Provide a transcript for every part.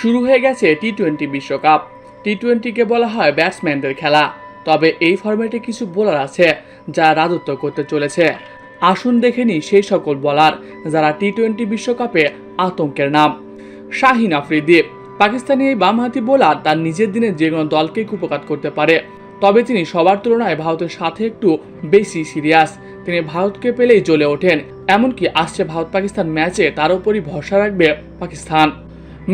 শুরু হয়ে গেছে টি টোয়েন্টি বিশ্বকাপ। টি টোয়েন্টিকে বলা হয় ব্যাটসম্যানদের খেলা। তবে এই ফরম্যাটে কিছু বোলার আছে যা রাজত্ব করতে চলেছে। আসুন দেখে নিই সেই সকল বলার যারা টি টোয়েন্টি বিশ্বকাপে আতঙ্কের নাম। শাহিন আফ্রিদি। পাকিস্তানি এই বামহাতি বোলার তার নিজের দিনে যে কোনো দলকেই কুপকাত করতে পারে। তবে তিনি সবার তুলনায় ভারতের সাথে একটু বেশি সিরিয়াস তিনি ভারতকে পেলেই জ্বলে ওঠেন। এমনকি আসছে ভারত পাকিস্তান ম্যাচে তার উপরই ভরসা রাখবে পাকিস্তান।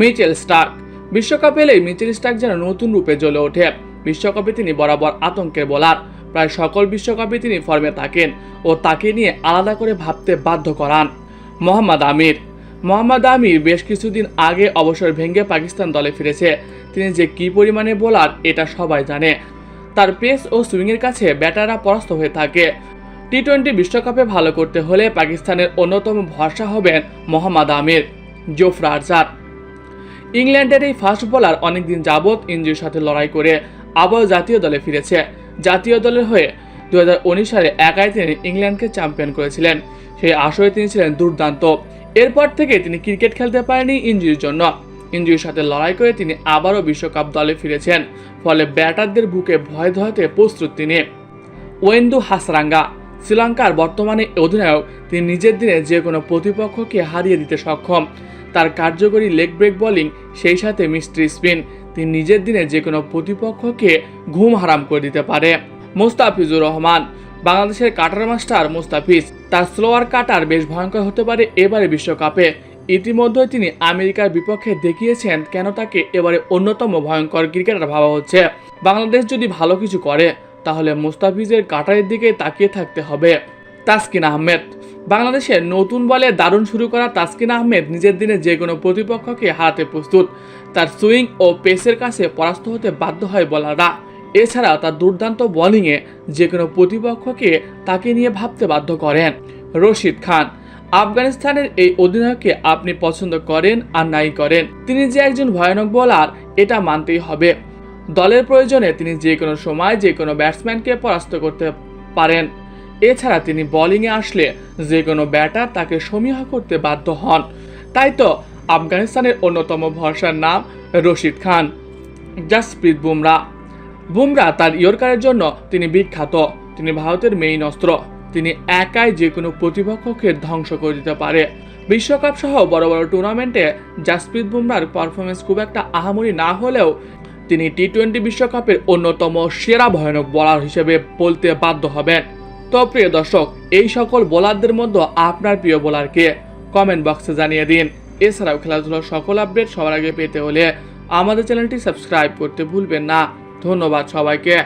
Mitchell Starc. বিশ্বকাপ এলেই মিচেল স্টার্ক যেন নতুন রূপে জ্বলে ওঠে। বিশ্বকাপে তিনি বরাবর আতঙ্কের বোলার। প্রায় সকল বিশ্বকাপে তিনি ফর্মে থাকেন ও তাকে নিয়ে আলাদা করে ভাবতে বাধ্য করান মোহাম্মদ আমির। মোহাম্মদ আমির বেশ কিছুদিন আগে অবসর ভেঙে পাকিস্তান দলে ফিরেছে। তিনি যে কী পরিমাণে বোলার, এটা সবাই জানে। তার পেস ও সুইংয়ের কাছে ব্যাটাররা পরাস্ত হয়ে থাকে। টি টোয়েন্টি বিশ্বকাপে ভালো করতে হলে পাকিস্তানের অন্যতম ভরসা হবেন মোহাম্মদ আমির, জোফরা আরজার ইংল্যান্ডের এই ফাস্ট বোলার অনেকদিন যাবৎ ইঞ্জুরির সাথে লড়াই করে আবার জাতীয় দলে ফিরেছে। জাতীয় দলের হয়ে দুহাজার উনিশ সালে একাই তিনি ইংল্যান্ডকে চ্যাম্পিয়ন করেছিলেন। সেই আসরে তিনি ছিলেন দুর্দান্ত। এরপর থেকে তিনি ক্রিকেট খেলতে পারেনি ইঞ্জুরির জন্য। ইঞ্জুরির সাথে লড়াই করে তিনি আবারও বিশ্বকাপ দলে ফিরেছেন। ফলে ব্যাটারদের বুকে ভয় ধরাতে প্রস্তুত তিনি। ওয়েন্দু হাসরাঙ্গা, শ্রীলঙ্কার বর্তমানে অধিনায়ক, তিনি নিজের দিনে যে কোনো প্রতিপক্ষকে হারিয়ে দিতে সক্ষম। তার কার্যকরী লেগ ব্রেক বোলিং সেই সাথে মিস্ট্রি স্পিন। তিনি নিজের দিনে যে কোনো প্রতিপক্ষকে ঘুম হারাম করে দিতে পারে। মোস্তাফিজুর রহমান, বাংলাদেশের কাটার মাস্টার মোস্তাফিজ, তার স্লোয়ার কাটার বেশ ভয়ঙ্কর হতে পারে এবারে বিশ্বকাপে। ইতিমধ্যে তিনি আমেরিকার বিপক্ষে দেখিয়েছেন কেন তাকে এবারে অন্যতম ভয়ঙ্কর ক্রিকেটার ভাবা হচ্ছে। বাংলাদেশ যদি ভালো কিছু করে, তাহলে মোস্তাফিজের কাটারের দিকে তাকিয়ে থাকতে হবে। তাসকিন আহমেদ বাংলাদেশের নতুন বলে দারুণ শুরু করা তাসকিন আহমেদ নিজের দিনে যে কোনো প্রতিপক্ষকে হারাতে প্রস্তুত। তার সুইং ও পেসের কাছে পরাস্ত হতে বাধ্য হয় বলাররা। এছাড়া তার দুর্দান্ত বোলিংয়ে যে কোনো প্রতিপক্ষকে তাকে নিয়ে ভাবতে বাধ্য করেন রশিদ খান। আফগানিস্তানের এই অধিনায়ককে আপনি পছন্দ করেন আর নাই করেন। তিনি যে একজন ভয়ানক বোলার, এটা মানতেই হবে। দলের প্রয়োজনে তিনি যে কোনো সময় যে কোনো ব্যাটসম্যানকে পরাস্ত করতে পারেন। এছাড়া তিনি বোলিংয়ে আসলে যে কোনো ব্যাটার তাকে সমীহ করতে বাধ্য হন। তাই তো আফগানিস্তানের অন্যতম ভরসার নাম রশিদ খান, জাসপ্রীত বুমরা। বুমরা তার ইয়র্কারের জন্য তিনি বিখ্যাত। তিনি ভারতের মেইন অস্ত্র। তিনি একাই যে কোনো প্রতিপক্ষকে ধ্বংস করে দিতে পারে। বিশ্বকাপ সহ বড় বড় টুর্নামেন্টে জাসপ্রীত বুমরার পারফরমেন্স খুব একটা আহামরি না হলেও তিনি টি টোয়েন্টি বিশ্বকাপের অন্যতম সেরা ভয়ানক বোলার হিসেবে বলতে বাধ্য হবেন। তো প্রিয় দর্শক, এই সকল বোলারদের মধ্যে আপনার প্রিয় বোলারকে কমেন্ট বক্সে জানিয়ে দিন। এছাড়াও খেলাধুলার সকল আপডেট সবার আগে পেতে হলে আমাদের চ্যানেলটি সাবস্ক্রাইব করতে ভুলবেন না। ধন্যবাদ সবাইকে।